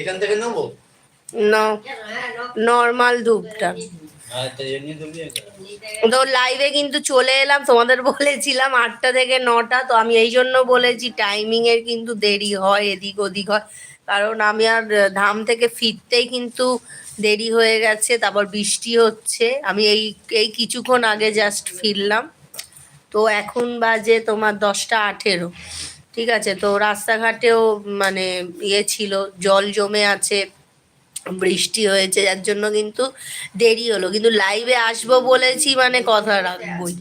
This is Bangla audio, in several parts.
এখান থেকে নেব? নর্মাল ধূপটা তুমি তো লাইভে কিন্তু চলে এলাম তোমাদের বলেছিলাম আটটা থেকে নটা তো আমি এই জন্য বলেছি টাইমিং এর কিন্তু দেরি হয় এদিক ওদিক হয়। কারণ আমি আর ধাম থেকে ফিরতেই কিন্তু দেরি হয়ে গেছে তারপর বৃষ্টি হচ্ছে। আমি এই এই কিছুক্ষণ আগে জাস্ট ফিরলাম। তো এখন বাজে তোমার দশটা আঠেরো। ঠিক আছে, তো রাস্তাঘাটেও মানে ইয়ে ছিল, জল জমে আছে, বৃষ্টি হয়েছে, যার জন্য কিন্তু দেরি হলো। কিন্তু লাইভে আসব বলেছি মানে কথা রাখবই।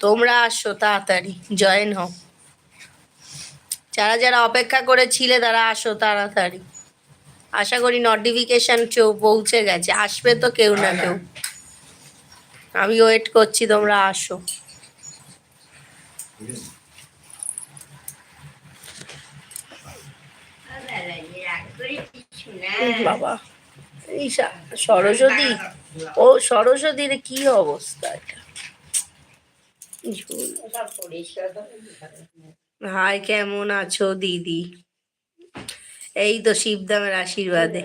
তোমরা আসো তাড়াতাড়ি জয়েন হও। যারা যারা অপেক্ষা করেছিলে তারা আসো তাড়াতাড়ি। আশা করি নোটিফিকেশন পৌঁছে গেছে, আসবে তো কেউ না কেউ। আমি ওয়েট করছি, তোমরা আসো। বাবা এই সরস্বতী। ও সরস্বতীর কি অবস্থা এটা। হাই কেমন আছো দিদি? এই তো শিবদামের আশীর্বাদে।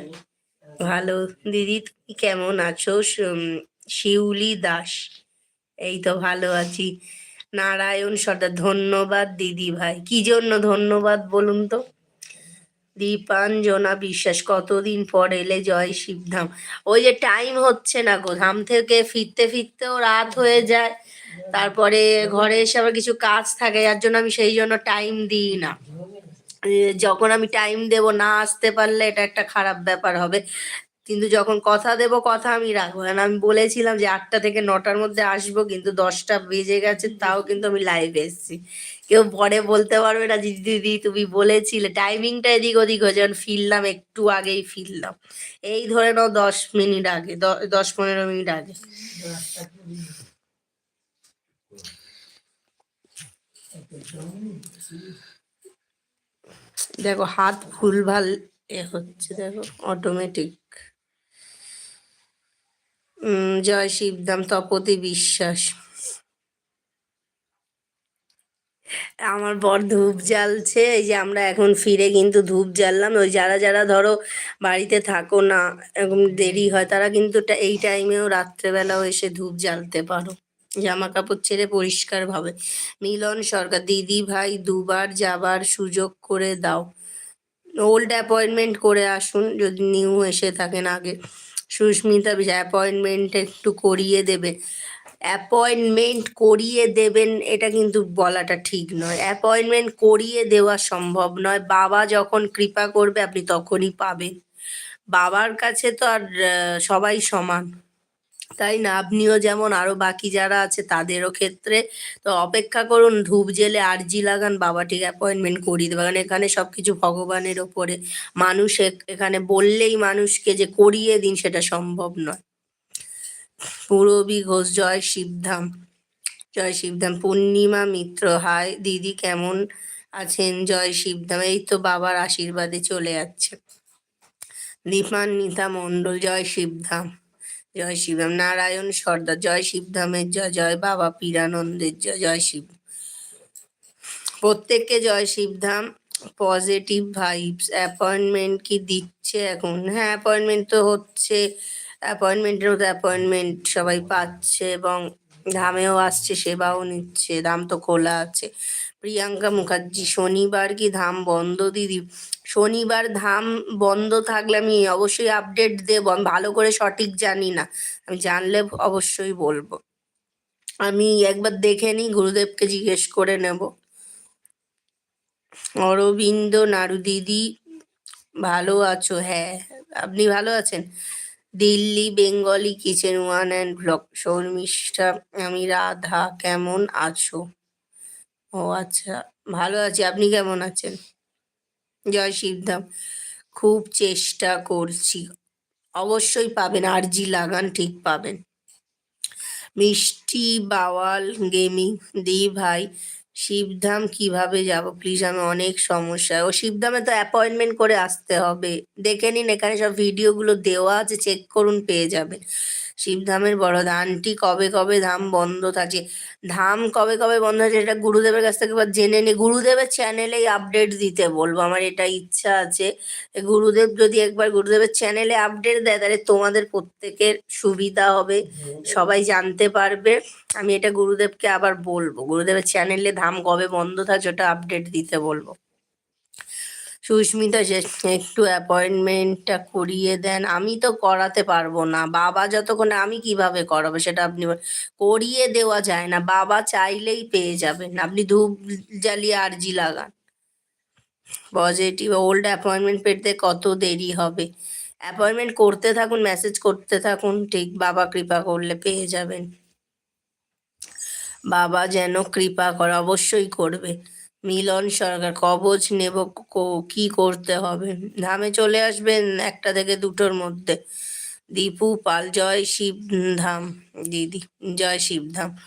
ভালো। দিদি তুমি কেমন আছো? উম, শিউলি দাস। এই তো ভালো আছি। নারায়ণ সর্দার ধন্যবাদ দিদি ভাই। কি জন্য ধন্যবাদ বলুন তো? দীপাঞ্জনা বিশ্বাস, কতদিন পর এলে জয় শিবধাম। ওই যে টাইম হচ্ছে না গো, ধাম থেকে ফিরতে ফিরতেও রাত হয়ে যায়। তারপরে ঘরে এসে আবার কিছু কাজ থাকে, যার জন্য আমি সেই জন্য টাইম দিই না। যখন আমি টাইম দেব না আসতে পারলে এটা একটা খারাপ ব্যাপার হবে। কিন্তু যখন কথা দেব, কথা আমি রাখব। কারণ আমি বলেছিলাম যে আটটা থেকে নটার মধ্যে আসব, কিন্তু দশটা বেজে গেছে, তাও কিন্তু আমি লাইভে এসেছি। কেউ পরে বলতে পারবে না, দিদি দিদি, তুমি বলেছিলে। টাইমিংটা এদিক ওদিক হয়ে যখন ফিরলাম একটু আগেই ফিরলাম। এই ধরে নাও দশ মিনিট আগে দশ পনেরো মিনিট আগে। দেখো, হাত ভুলভাল এ হচ্ছে, দেখো অটোমেটিক জয় শিবদাম, তপতি বিশ্বাস। আমার বর ধূপ জ্বালছে, এই যে আমরা এখন ফিরে কিন্তু ধূপ জ্বাললাম। ওই যারা যারা ধরো বাড়িতে থাকো না, এরকম দেরি হয়, তারা কিন্তু এই টাইমেও রাত্রেবেলাও এসে ধূপ জ্বালতে পারো। জামা কাপড় ছেড়ে পরিষ্কার ভাবে মিলন সরকার, দিদি ভাই, দুবার যাবার সুযোগ করে দাও। ওল্ড অ্যাপয়েন্টমেন্ট করে আসুন, যদি নিউ এসে থাকেন আগে। সুস্মিতা অ্যাপয়েন্টমেন্ট একটু করিয়ে দেবে। অ্যাপয়েন্টমেন্ট করিয়ে দেবেন, এটা কিন্তু বলাটা ঠিক নয়। অ্যাপয়েন্টমেন্ট করিয়ে দেওয়া সম্ভব নয়। বাবা যখন কৃপা করবে, আপনি তখনই পাবেন। বাবার কাছে তো আর সবাই সমান। তাই না? আপনিও যেমন আরও বাকি যারা আছে, তাদেরও ক্ষেত্রে তো অপেক্ষা করুন, ধূপ জেলে আরজি লাগান, বাবা ঠিক অ্যাপয়েন্টমেন্ট করিয়ে দেবে। কারণ এখানে সবকিছু ভগবানের ওপরে। মানুষ এখানে বললেই মানুষকে যে করিয়ে দিন, সেটা সম্ভব নয়। পূরবী ঘোষ, জয় শিবধাম। জয় শিবধাম। পূর্ণিমা মিত্র, হাই দিদি কেমন আছেন? জয় শিবধাম। এই তো বাবার আশীর্বাদে চলে যাচ্ছে। দীপান্বিতা মণ্ডল, জয় শিবধাম। জয় শিবধাম। নারায়ণ সর্দার, জয় শিবধামের জয়। জয় বাবা পীরানন্দের জয়। জয় শিব। প্রত্যেককে জয় শিবধাম। Positive vibes. অ্যাপয়েন্টমেন্ট কি দিচ্ছে এখন? হ্যাঁ অ্যাপয়েন্টমেন্ট তো হচ্ছে। অ্যাপয়েন্টমেন্টের মতো অ্যাপয়েন্টমেন্ট সবাই পাচ্ছে এবং ধামেও আসছে, সেবাও নিচ্ছে ধাম তো খোলা আছে। প্রিয়াঙ্কা মুখার্জি, শনিবার কি ধাম বন্ধ, দিদি? শনিবার ধাম বন্ধ থাকলে আমি অবশ্যই আপডেট দেবো। আমি ভালো করে সঠিক জানি না। আমি জানলে অবশ্যই বলব। আমি একবার দেখে নিই, গুরুদেবকে জিজ্ঞেস করে নেব। অরবিন্দ নাড়ু, দিদি, ভালো আছো? হ্যাঁ আপনি ভালো আছেন? Delhi, Bengali, kitchen one and blog Sharmistha, আমি রাধা, কেমন আছো? ও আচ্ছা ভালো আছি। আপনি কেমন আছেন? জয় শিবধাম। খুব চেষ্টা করছি। অবশ্যই পাবেন, আরজি লাগান ঠিক পাবেন। মিষ্টি বাওয়াল গেমিং, দি ভাই শিবধাম কীভাবে যাব? প্লিজ আমি অনেক সমস্যা ও শিবধামে তো অ্যাপয়েন্টমেন্ট করে আসতে হবে। দেখে নিন, এখানে সব ভিডিওগুলো দেওয়া আছে চেক করুন, পেয়ে যাবেন। শিবধামের বড় ধানটি কবে কবে ধাম বন্ধ থাকছে ধাম কবে কবে বন্ধ আছে এটা গুরুদেবের কাছ থেকে এবার জেনে নি। গুরুদেবের চ্যানেলেই আপডেট দিতে বলব আমার এটা ইচ্ছা আছে। গুরুদেব যদি একবার গুরুদেবের চ্যানেলে আপডেট দেয় তাহলে তোমাদের প্রত্যেকের সুবিধা হবে। সবাই জানতে পারবে। আমি এটা গুরুদেবকে আবার বলব গুরুদেবের চ্যানেলে ধাম কবে বন্ধ থাকছে ওটা আপডেট দিতে বলব। সুস্মিতা একটু অ্যাপয়েন্টমেন্টটা করিয়ে দেন, আমি তো করাতে পারব না। বাবা যতক্ষণ আমি কীভাবে করাবো সেটা আপনি করিয়ে দেওয়া যায় না। বাবা চাইলেই পেয়ে যাবেন। আপনি ধূপ জ্বালিয়ে আর্জি লাগান। পজিটিভ ওল্ড অ্যাপয়েন্টমেন্ট পেতে কত দেরি হবে? অ্যাপয়েন্টমেন্ট করতে থাকুন মেসেজ করতে থাকুন, ঠিক বাবা কৃপা করলে পেয়ে যাবেন। বাবা যেন কৃপা করে, অবশ্যই করবে। মিলন সরকার কবচ নেব কো- করতে হবে? ধামে চলে আসবেন একটা থেকে দুটোর মধ্যে। দীপু পাল, জয় শিব ধাম দিদি, জয় শিবধাম।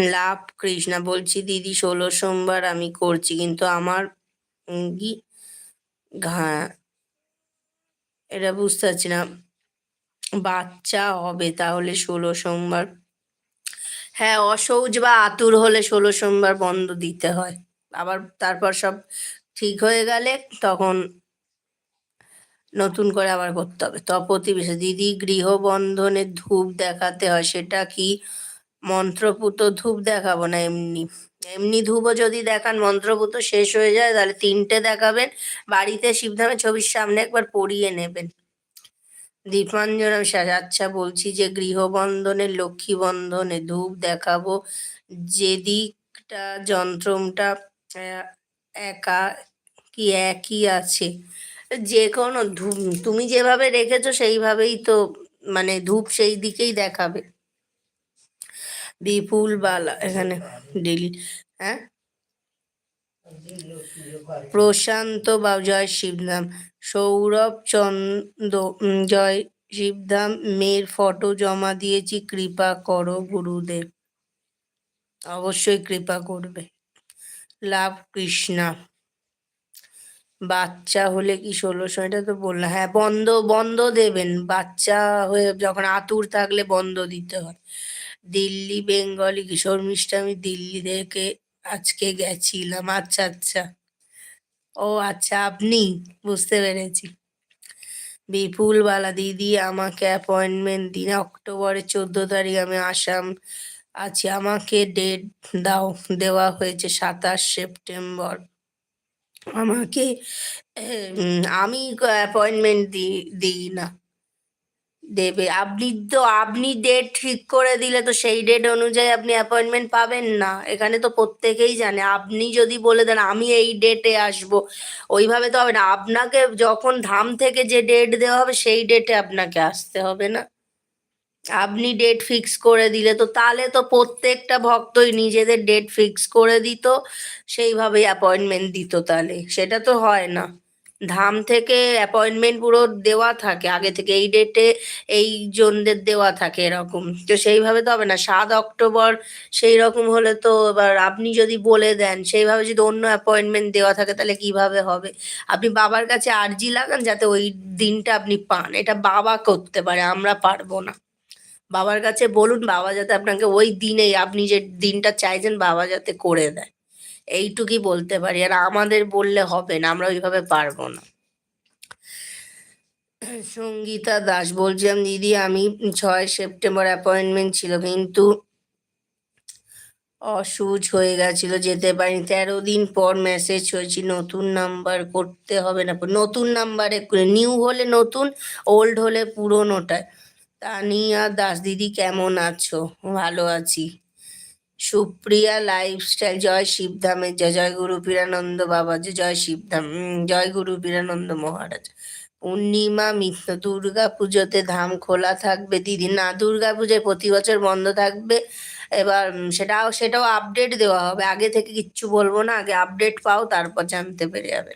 লাভ কৃষ্ণা বলছি, দিদি, ষোলো সোমবার আমি করছি, কিন্তু আমার কি এটা বুঝতে পারছি না। বাচ্চা হবে তাহলে ষোলো সোমবার। হ্যাঁ অসৌজ বা আতুর হলে ষোলো সোমবার বন্ধ দিতে হয়। আবার তারপর সব ঠিক হয়ে গেলে তখন নতুন করে আবার করতে হবে। তপতি বিশেষ দিদি, গৃহবন্ধনে ধূপ দেখাতে হয়, সেটা কি মন্ত্রপুত ধূপ দেখাবো না এমনি? এমনি ধূপও যদি দেখান, মন্ত্রপুত শেষ হয়ে যায়, তাহলে তিনটে দেখাবেন। বাড়িতে শিবধামের ছবির সামনে একবার পরিয়ে নেবেন। দীপাঞ্জন বিশ্বাস আচ্ছা বলছি যে গৃহবন্ধনে লক্ষ্মী বন্ধনে ধূপ দেখাবো। যেদিকটা যন্ত্রমটা একা কি একই আছে? যে কোনো ধূপ, তুমি যেভাবে রেখেছো সেইভাবেই তো মানে ধূপ সেই দিকেই দেখাবে। বিপুল বালা, এখানে ডিলিট হ্যাঁ? প্রশান্ত বা জয় শিবধাম। সৌরভ চন্দ জয় শিবধাম, মেয়ের ফটো জমা দিয়েছি, কৃপা করো গুরুদেব। অবশ্যই কৃপা করবে। লাভ কৃষ্ণা। বাচ্চা হলে কি ষোলোশো এটা তো বললাম। হ্যাঁ বন্ধ বন্ধ দেবেন। বাচ্চা হয়ে যখন আতুর থাকলে বন্ধ দিতে হয়। দিল্লি, বেঙ্গলি, কিশোর মিষ্টি, আমি দিল্লি থেকে আজকে গেছিলাম। আচ্ছা আচ্ছা। ও আচ্ছা আপনি? বুঝতে পেরেছি। বিপুল বালা দিদি, আমাকে অ্যাপয়েন্টমেন্ট দিন। অক্টোবরের চোদ্দ তারিখ আমি আসাম আছি আমাকে ডেট দাও, দেওয়া হয়েছে সাতাশ সেপ্টেম্বর। আমাকে আমি অ্যাপয়েন্টমেন্ট দিই দিই না। দেবে, আপনি তো, আপনি ডেট ঠিক করে দিলে তো সেই ডেট অনুযায়ী আপনি অ্যাপয়েন্টমেন্ট পাবেন না। এখানে তো প্রত্যেকেই জানে, আপনি যদি বলে দেন, আমি এই ডেটে আসব, ওইভাবে তো হবে না। আপনাকে যখন ধাম থেকে যে ডেট দেওয়া হবে, সেই ডেটে আপনাকে আসতে হবে না। আপনি ডেট ফিক্স করে দিলে তো তাহলে তো প্রত্যেকটা ভক্তই নিজেদের ডেট ফিক্স করে দিত, সেইভাবেই অ্যাপয়েন্টমেন্ট দিত তাহলে। সেটা তো হয় না। ধাম থেকে অ্যাপয়েন্টমেন্ট পুরো দেওয়া থাকে, আগে থেকে এই ডেটে এই জনদের দেওয়া থাকে এরকম। তো সেইভাবে তো হবে না। সাত অক্টোবর সেই রকম হলে তো এবার আপনি যদি বলে দেন, সেইভাবে যদি অন্য অ্যাপয়েন্টমেন্ট দেওয়া থাকে তাহলে কীভাবে হবে? আপনি বাবার কাছে আর্জি লাগান যাতে ওই দিনটা আপনি পান। এটা বাবা করতে পারে, আমরা পারব না। বাবার কাছে বলুন, বাবা যাতে আপনাকে ওই দিনেই, আপনি যে দিনটা চাইছেন বাবা যাতে করে দেয়। এইটুকুই বলতে পারি। আর আমাদের বললে হবে না, আমরা ওইভাবে পারব না। সঙ্গীতা দাস বলছিলাম দিদি, আমি ছয় সেপ্টেম্বর অ্যাপয়েন্টমেন্ট ছিল, কিন্তু অসুজ হয়ে গেছিল, যেতে পারিনি। তেরো দিন পর মেসেজ হয়েছি, নতুন নাম্বার করতে হবে না। নতুন নাম্বারে, নিউ হলে নতুন, ওল্ড হলে পুরোনোটায়। তানিয়া দাস দিদি কেমন আছো? ভালো আছি। সুপ্রিয়া লাইফস্টাইল, জয় শিবধামে, জয় জয় গুরু পীরানন্দ বাবা জয় শিবধাম জয় গুরু পীরানন্দ মহারাজ। পূর্ণিমা, মিত্র দুর্গা পুজোতে ধাম খোলা থাকবে, দিদি না দুর্গা পুজোয় প্রতি বছর বন্ধ থাকবে। এবার সেটাও সেটাও আপডেট দেওয়া হবে। আগে থেকে কিচ্ছু বলব না, আগে আপডেট পাও, তারপর জানতে পেরে যাবে।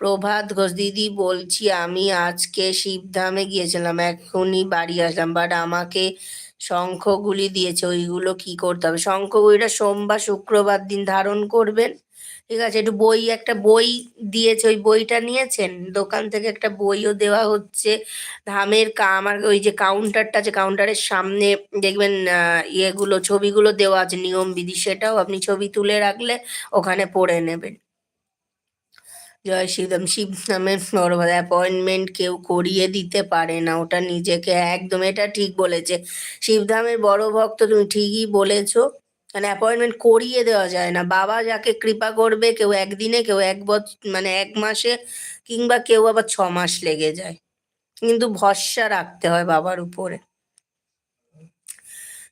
প্রভাত ঘোষ দিদি, বলছি আমি আজকে শিবধামে গিয়েছিলাম। এখনই বাড়ি আসলাম বাট আমাকে শঙ্খগুলি দিয়েছে, ওইগুলো কি করতে হবে? শঙ্খগুলিটা সোমবার, শুক্রবার দিন ধারণ করবেন। ঠিক আছে, একটু বই, একটা বই দিয়েছে, ওই বইটা নিয়েছেন? দোকান থেকে একটা বইও দেওয়া হচ্ছে। ধামের আমার ওই যে কাউন্টারটা আছে কাউন্টারের সামনে দেখবেন ইয়েগুলো, ছবিগুলো দেওয়া আছে, নিয়ম বিধি, সেটাও আপনি ছবি তুলে রাখলে ওখানে পড়ে নেবেন। জয় শিব শিবধামের বড় অ্যাপয়েন্টমেন্ট কেউ করিয়ে দিতে পারে না। ওটা নিজেকে একদম এটা ঠিক বলেছে। শিবধামের বড় ভক্ত তুমি ঠিকই বলেছ। মানে অ্যাপয়েন্টমেন্ট করিয়ে দেওয়া যায় না। বাবা যাকে কৃপা করবে কেউ একদিনে কেউ এক বছর মানে এক মাসে কিংবা কেউ আবার ছ মাস লেগে যায়। কিন্তু ভরসা রাখতে হয় বাবার উপরে।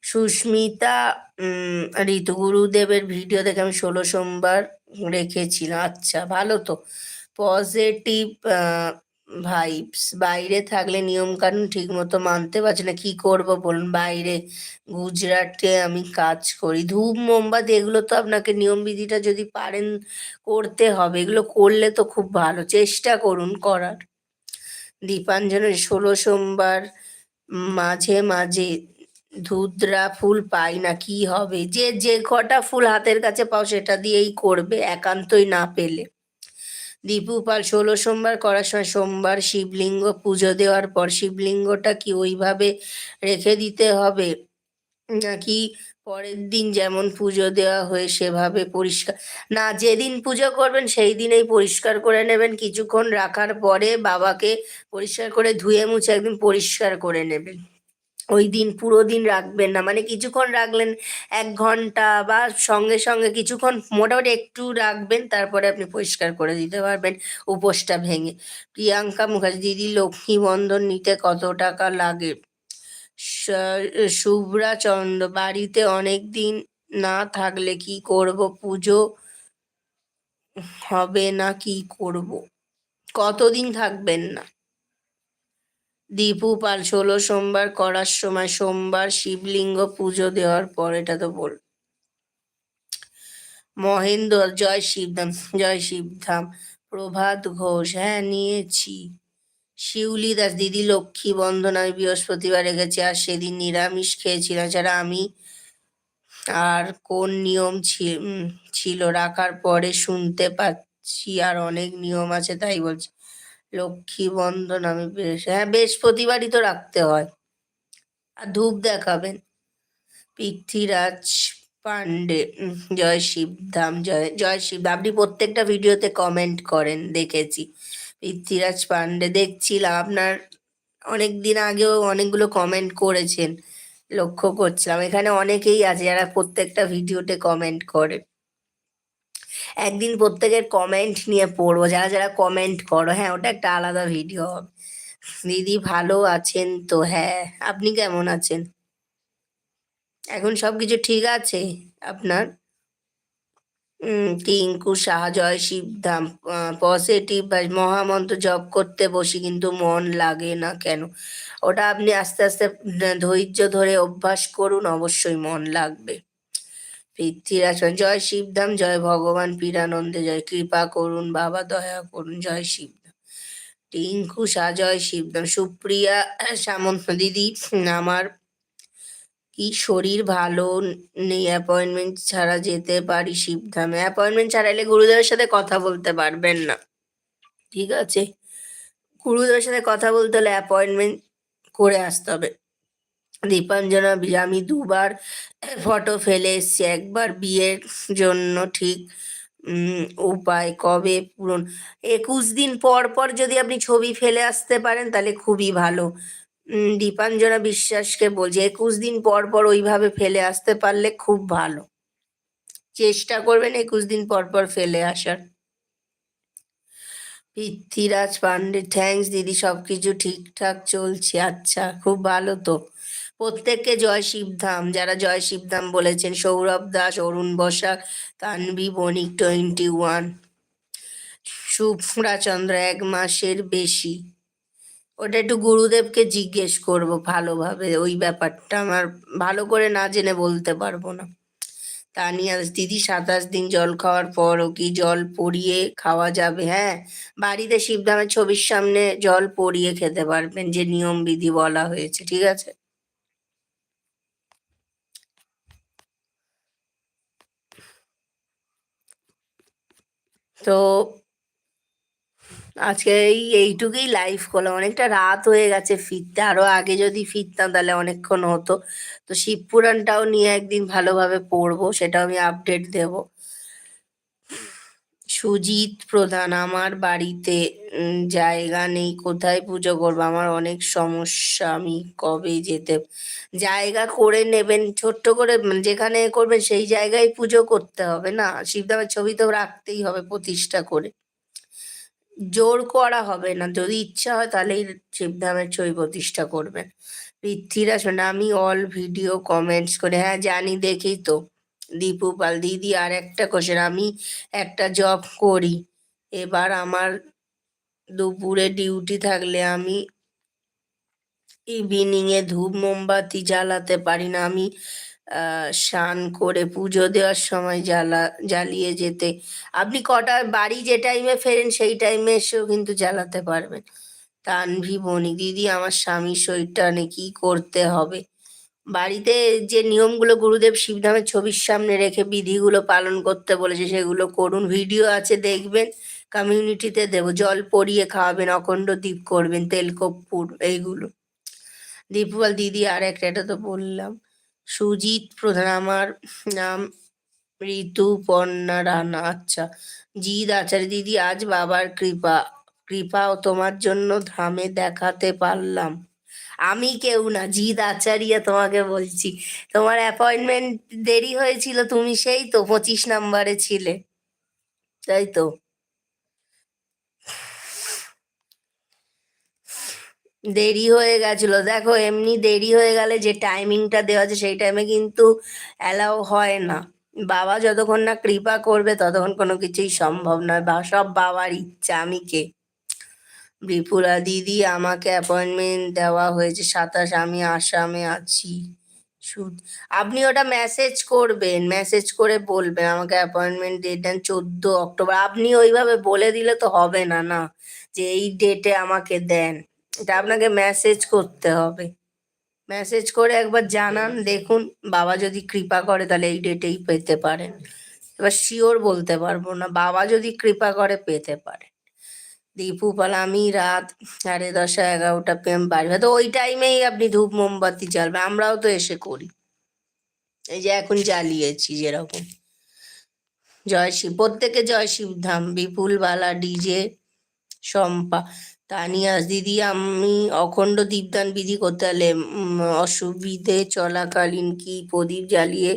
সুস্মিতা উম, ঋতুগুরুদেবের ভিডিও দেখে আমি ষোলো সোমবার রেখেছিলাম আচ্ছা ভালো তো। পজিটিভ ভাইবস বাইরে থাকলে নিয়ম কানুন ঠিক মতো মানতে পারছি না। কি করব বলুন? বাইরে গুজরাটে আমি কাজ করি। ধূপ, মোমবাতি, এগুলো তো আপনাকে নিয়ম বিধিটা যদি পারেন করতে হবে। এগুলো করলে তো খুব ভালো। চেষ্টা করুন করার। দীপাঞ্জনের ষোলো সোমবার মাঝে মাঝে ধুদ্রা ফুল পাই না, কি হবে? যে যে কটা ফুল হাতের কাছে পাও সেটা দিয়েই করবে একান্তই না পেলে। দীপু পাল, ষোলো সোমবার করার সময় সোমবার শিবলিঙ্গ পুজো দেওয়ার পর শিবলিঙ্গটা কি ওইভাবে রেখে দিতে হবে? নাকি পরের দিন যেমন পুজো দেওয়া হয়ে সেভাবে পরিষ্কার না, যেদিন পুজো করবেন সেই দিনেই পরিষ্কার করে নেবেন। কিছুক্ষণ রাখার পরে বাবাকে পরিষ্কার করে ধুয়ে মুছে একদিন পরিষ্কার করে নেবেন। ওই দিন পুরো দিন রাখবেন না। মানে কিছুক্ষণ রাখলেন এক ঘণ্টা বা সঙ্গে সঙ্গে কিছুক্ষণ মোটামুটি একটু রাখবেন, তারপরে আপনি পরিষ্কার করে দিতে পারবেন উপোসটা ভেঙে। প্রিয়াঙ্কা মুখার্জি, দিদি লক্ষ্মী বন্ধন নিতে কত টাকা লাগে? শুভ্রা চন্দ্র, বাড়িতে অনেক দিন না থাকলে কি করব? পুজো হবে না কি করব? কতদিন থাকবেন না? দীপু পাল, ষোলো সোমবার করার সময় সোমবার শিবলিঙ্গ পুজো দেওয়ার পর এটা তো বল মহেন্দ্র, জয় শিবধাম জয় শিবধাম প্রভাত ঘোষ হ্যাঁ নিয়েছি। শিউলি দাস, দিদি লক্ষ্মী বন্ধন আমি বৃহস্পতিবার রেখেছি আর সেদিন নিরামিষ খেয়েছিলাম যারা আমি আর কোন নিয়ম ছিল, রাখার পরে শুনতে পাচ্ছি, আর অনেক নিয়ম আছে, তাই বলছি। লক্ষ্মী বন্ধন আমি বেশ হ্যাঁ বৃহস্পতিবারই তো রাখতে হয়। আর ধূপ দেখাবেন। পৃথ্বীরাজ পান্ডে জয় শিবধাম জয় জয় শিব আপনি প্রত্যেকটা ভিডিওতে কমেন্ট করেন, দেখেছি। পৃথ্বীরাজ পান্ডে দেখছিলাম আপনার, অনেক দিন আগেও অনেকগুলো কমেন্ট করেছেন। লক্ষ্য করছিলাম। এখানে অনেকেই আছে যারা প্রত্যেকটা ভিডিওতে কমেন্ট করে। একদিন প্রত্যেকের কমেন্ট নিয়ে পড়ব। যারা যারা কমেন্ট করো হ্যাঁ ওটা একটা আলাদা ভিডিও হবে দিদি ভালো আছেন তো? হ্যাঁ আপনি কেমন আছেন? এখন সব কিছু ঠিক আছে আপনার? টিঙ্কু সাহা জয় শিবধাম পজিটিভ বা মহামন্ত্র জপ করতে বসি কিন্তু মন লাগে না কেন? ওটা আপনি আস্তে আস্তে, ধৈর্য ধরে অভ্যাস করুন, অবশ্যই মন লাগবে। পৃথ্বীরাজ জয় শিবধাম, জয় ভগবান পীরানন্দে, জয় কৃপা করুন, বাবা দয়া করুন, জয় শিবধাম। টিঙ্কু শাহ জয় শিবধাম। সুপ্রিয়া সামন্ত দিদি আমার কি শরীর ভালো নেই? অ্যাপয়েন্টমেন্ট ছাড়া যেতে পারি শিবধামে। অ্যাপয়েন্টমেন্ট ছাড়া এলে গুরুদেবের সাথে কথা বলতে পারবেন না। ঠিক আছে? গুরুদেবের সাথে কথা বলতে হলে অ্যাপয়েন্টমেন্ট করে আসতে হবে। দীপাঞ্জনা আমি দুবার ফটো ফেলে এসছি, একবার বিয়ের জন্য ঠিক উপায় কবে পূরণ? একুশ দিন পর পর যদি আপনি ছবি ফেলে আসতে পারেন তাহলে খুবই ভালো। দীপাঞ্জনা বিশ্বাসকে বলছি, একুশ দিন পর পর ওইভাবে ফেলে আসতে পারলে খুব ভালো। চেষ্টা করবেন একুশ দিন পর পর ফেলে আসার। পৃথ্বীরাজ পান্ডে থ্যাঙ্কস দিদি, সবকিছু ঠিকঠাক চলছে। আচ্ছা খুব ভালো তো। প্রত্যেককে জয় শিবধাম যারা জয় শিবধাম বলেছেন, সৌরভ দাস, অরুণ বসাক তানভি, বণিক টোয়েন্টি ওয়ান। শুভ্রা চন্দ্র এক মাসের বেশি। ওটা একটু গুরুদেবকে জিজ্ঞেস করব ভালোভাবে। ওই ব্যাপারটা আমার ভালো করে না জেনে বলতে পারব না। তানিয়া, দিদি, সাতাশ দিন জল খাওয়ার পরও কি জল পরিয়ে খাওয়া যাবে? হ্যাঁ বাড়িতে শিবধামের ছবির সামনে জল পরিয়ে খেতে পারবেন, যে নিয়ম বিধি বলা হয়েছে, ঠিক আছে? তো আজকে এই এইটুকুই লাইফ করলাম। অনেকটা রাত হয়ে গেছে ফিরতে। আরও আগে যদি ফিরতাম তাহলে অনেকক্ষণ হতো। তো শিব পুরাণটাও নিয়ে একদিন ভালোভাবে পড়ব, সেটাও আমি আপডেট দেব। সুজিত প্রধান, আমার বাড়িতে জায়গা নেই, কোথায় পুজো করব? আমার অনেক সমস্যা, আমি কবে যেতে? জায়গা করে নেবেন, ছোট্ট করে যেখানে করবেন, সেই জায়গায় পুজো করতে হবে না? শিবদামের ছবি তো রাখতেই হবে প্রতিষ্ঠা করে। জোর করা হবে না, যদি ইচ্ছা হয় তাহলেই শিবধামের ছবি প্রতিষ্ঠা করবেন। পৃথ্বীরা মানে আমি অল ভিডিও কমেন্টস করে। হ্যাঁ জানি, দেখি তো। দীপু পাল দিদি আর একটা কোশ্চেন আমি একটা জব করি। এবার আমার দুপুরে ডিউটি থাকলে আমি ইভিনিং এ ধূপ মোমবাতি জ্বালাতে পারি না। আমি স্নান করে পুজো দেওয়ার সময় জ্বালা, জ্বালিয়ে যেতে। আপনি কটা, বাড়ি যে টাইমে ফেরেন সেই টাইমে এসেও কিন্তু জ্বালাতে পারবেন। তানভি, বনি দিদি, আমার স্বামীর শরীরটা নিয়ে কি করতে হবে? বাড়িতে যে নিয়মগুলো গুরুদেব শিবধামের ছবির সামনে রেখে বিধিগুলো পালন করতে বলেছে, সেগুলো করুন। ভিডিও আছে, দেখবেন। কমিউনিটিতে দেবো, জল পরিয়ে খাওয়াবেন, অখণ্ড দ্বীপ করবেন, তেল, কর্পূর, এইগুলো। দীপুয়াল দিদি আর একটা এটা তো বললাম। সুজিত প্রধান, আমার নাম ঋতুপর্ণা রানা। আচ্ছা জিৎ আচার্য দিদি, আজ বাবার কৃপা। কৃপাও তোমার জন্য ধামে দেখাতে পারলাম। আমি কেউ না, জিৎ আচারিয়া তোমাকে বলছি। তোমার অ্যাপয়েন্টমেন্ট দেরি হয়েছিল, তুমি সেই তো পঁচিশ নাম্বারে ছিলে। তাই তো। দেরি হয়ে গেছিল। দেখো, এমনি দেরি হয়ে গেলে যে টাইমিংটা দেওয়া আছে, সেই টাইমে কিন্তু অ্যালাউ হয় না। বাবা যতক্ষণ না কৃপা করবে, ততক্ষণ কোনো কিছুই সম্ভব নয়। বা, সব বাবার ইচ্ছা, আমি কে? ত্রিপুরা দিদি আমাকে অ্যাপয়েন্টমেন্ট দেওয়া হয়েছে, সাতাশ, আমি আসামে আছি। আপনি ওটা মেসেজ করবেন মেসেজ করে বলবেন, আমাকে অ্যাপয়েন্টমেন্ট ডেট দেন চোদ্দ অক্টোবর। আপনি ওইভাবে বলে দিলে তো হবে না না? যে এই ডেটে আমাকে দেন। এটা আপনাকে মেসেজ করতে হবে। মেসেজ করে একবার জানান, দেখুন, বাবা যদি কৃপা করে তাহলে এই ডেটেই পেতে পারেন। এবার শিওর বলতে পারব না, বাবা যদি কৃপা করে পেতে পারে। দীপু পাল আমি রাত সাড়ে দশটা, এগারোটা পেম বাড়ি তো ওই টাইমেই আপনি ধূপ, মোমবাতি জ্বালবেন, আমরাও তো এসে করি। এই যে এখন জ্বালিয়েছি যেরকম। জয় শিব, প্রত্যেকে জয় শিব ধাম, বিপুল বালা, ডিজে, শম্পা, তানিয়াস দিদি, আমি অখণ্ড দীপদান বিধি করতে অসুবিধে চলাকালীন কি প্রদীপ জ্বালিয়ে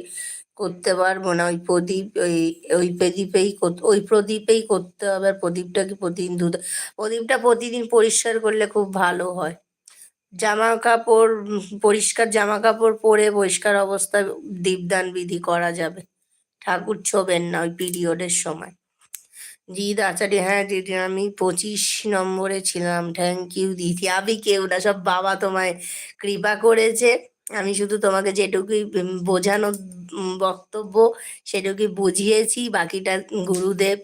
করতে পারব না। ওই প্রদীপ, ওই ওই প্রদীপেই ওই প্রদীপেই করতে হবে। আর প্রদীপটা কি প্রতিদিন ধুতে, প্রদীপটা প্রতিদিন পরিষ্কার করলে খুব ভালো হয়। জামা কাপড় পরিষ্কার জামা কাপড় পরে পরিষ্কার অবস্থায় দীপদান বিধি করা যাবে। ঠাকুর ছোবেন না ওই পিরিয়ডের সময়। জিৎ আচার্য হ্যাঁ দিদি, আমি পঁচিশ নম্বরে ছিলাম। থ্যাংক ইউ দিদি। আমি কেউ না সব বাবা তোমায় কৃপা করেছে। আমি শুধু তোমাকে যেটুকুই বোঝানো বক্তব্য সেটুকুই বুঝিয়েছি। বাকিটা গুরুদেব,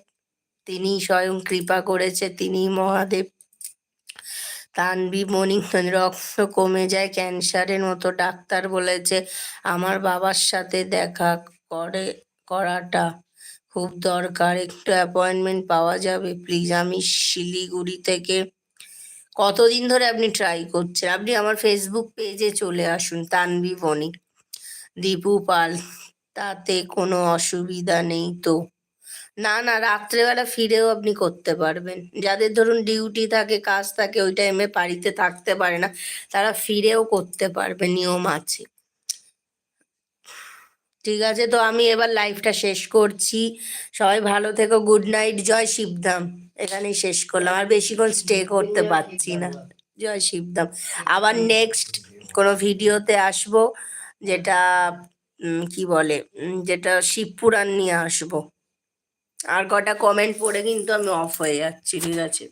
তিনি স্বয়ং কৃপা করেছে, তিনি মহাদেব। তানবি মণিক্ষণ রক্ত কমে যায়, ক্যান্সারের মতো ডাক্তার বলেছে, আমার বাবার সাথে দেখা করে, করাটা খুব দরকার। একটু অ্যাপয়েন্টমেন্ট পাওয়া যাবে, প্লিজ। আমি শিলিগুড়ি থেকে কতদিন ধরে আপনি ট্রাই করছেন? আপনি আমার ফেসবুক পেজে চলে আসুন তানবি বনি দীপু পাল, তাতে কোনো অসুবিধা নেই তো। না না, রাত্রেবেলা ফিরেও আপনি করতে পারবেন। যাদের ধরুন ডিউটি থাকে, কাজ থাকে, ওই টাইমে বাড়িতে থাকতে পারে না, তারা ফিরেও করতে পারবে, নিয়ম আছে। ঠিক আছে, তো আমি এবার লাইফটা শেষ করছি। সবাই ভালো থেকো গুড নাইট জয় শিবধাম। এখানেই শেষ করলাম। আর বেশিক্ষণ স্টে করতে পারছি না। জয় শিবধাম আবার নেক্সট কোনো ভিডিওতে আসব যেটা কি বলে যেটা শিবপুরাণ নিয়ে আসব। আর কটা কমেন্ট পড়ে কিন্তু আমি অফ হয়ে যাচ্ছি ঠিক আছে?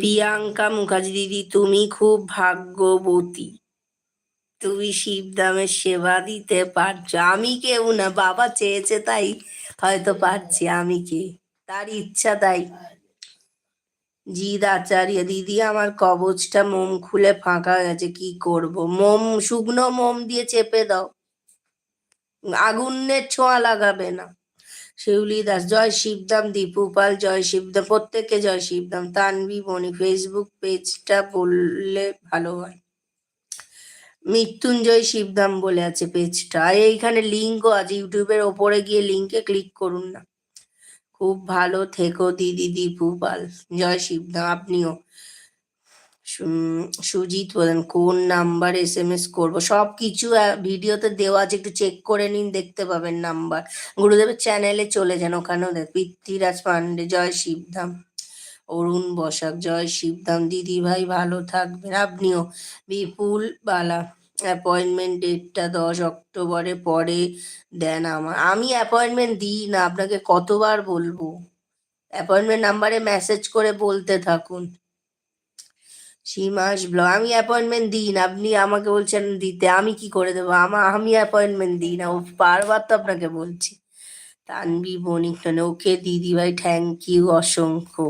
প্রিয়াঙ্কা মুখার্জি দিদি তুমি খুব ভাগ্যবতী। তুমি শিব শিবধামের সেবা দিতে পারছ। আমি কেউ না, বাবা চেয়েছে তাই হয়তো পারছি আমি কে? তার ইচ্ছা তাই। জিদ আচার্য দিদি আমার কবচটা মোম খুলে ফাঁকা গেছে, কি করব? মোম, শুকনো মোম দিয়ে চেপে দাও। আগুনের ছোঁয়া লাগাবে না। শিউলি দাস, জয় শিবদাম দীপু পাল, জয় শিবদাম প্রত্যেককে জয় শিবদাম তানবি বনি ফেসবুক পেজটা বললে ভালো হয়। মৃত্যুঞ্জয় শিবধাম বলে আছে পেজটা এইখানে লিঙ্কও আছে, ইউটিউবের ওপরে গিয়ে লিঙ্কে ক্লিক করুন না। খুব ভালো থেকো দিদি দীপু পাল জয় শিবধাম, আপনিও। সুজিত বলেন, কোন নাম্বার এস এম এস করব? সব কিছু ভিডিওতে দেওয়া আছে, একটু চেক করে নিন, দেখতে পাবেন নাম্বার। গুরুদেবের চ্যানেলে চলে যান ওখানেও দেখ পৃথ্বীরাজ পান্ডে, জয় শিবধাম। অরুণ বসাক, জয় শিবধাম দিদি ভাই ভালো থাকবেন। আপনিও বিপুল বালা অ্যাপয়েন্টমেন্ট ডেটটা দশ অক্টোবরে পরে দেন আমার। আমি অ্যাপয়েন্টমেন্ট দিই না, আপনাকে কতবার বলব? অ্যাপয়েন্টমেন্ট নাম্বারে মেসেজ করে বলতে থাকুন। সীমাস ব্লগ, আমি অ্যাপয়েন্টমেন্ট দিই না, আপনি আমাকে বলছেন দিতে, আমি কি করে দেবো? আমা আমি অ্যাপয়েন্টমেন্ট দিই না, ও বারবার তো আপনাকে বলছি। তানবি বণিক ওকে দিদি ভাই থ্যাংক ইউ অসংখ্য।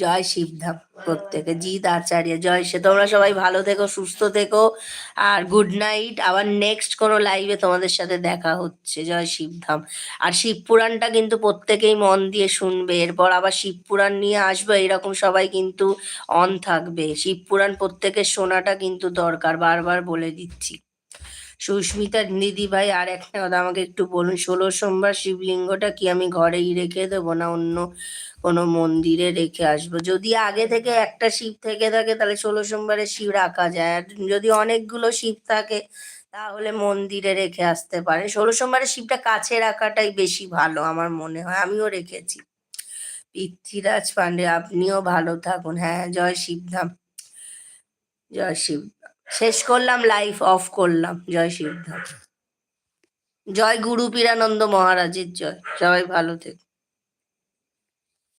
জয় শিবধাম প্রত্যেকে। জিৎ আচার্য, জয় সে তোমরা সবাই ভালো থেকো, সুস্থ থেকো আর গুড নাইট আবার নেক্সট কোনো লাইভে তোমাদের সাথে দেখা হচ্ছে। জয় শিবধাম। আর শিবপুরাণটা কিন্তু প্রত্যেকেই মন দিয়ে শুনবে। এরপর আবার শিবপুরাণ নিয়ে আসবে। এরকম সবাই কিন্তু অন থাকবে। শিবপুরাণ প্রত্যেকের শোনাটা কিন্তু দরকার। বারবার বলে দিচ্ছি। সুস্মিতা, দিদি ভাই, আর একটা কথা আমাকে একটু বলুন, ষোলো সোমবার শিবলিঙ্গটা কি আমি ঘরেই রেখে দেবো না অন্য কোনো মন্দিরে রেখে আসব? যদি আগে থেকে একটা শিব থেকে থাকে, তাহলে ষোলো সোমবারে শিব রাখা যায়। আর যদি অনেকগুলো শিব থাকে, তাহলে মন্দিরে রেখে আসতে পারে। ষোলো সোমবারে শিবটা কাছে রাখাটাই বেশি ভালো আমার মনে হয়। আমিও রেখেছি। পৃথ্বীরাজ পান্ডে আপনিও ভালো থাকুন। হ্যাঁ জয় শিবধাম। জয় শিব। শেষ করলাম লাইফ অফ করলাম। জয় শিবধাম জয় গুরু পীরানন্দ মহারাজের জয়। সবাই ভালো থেকো।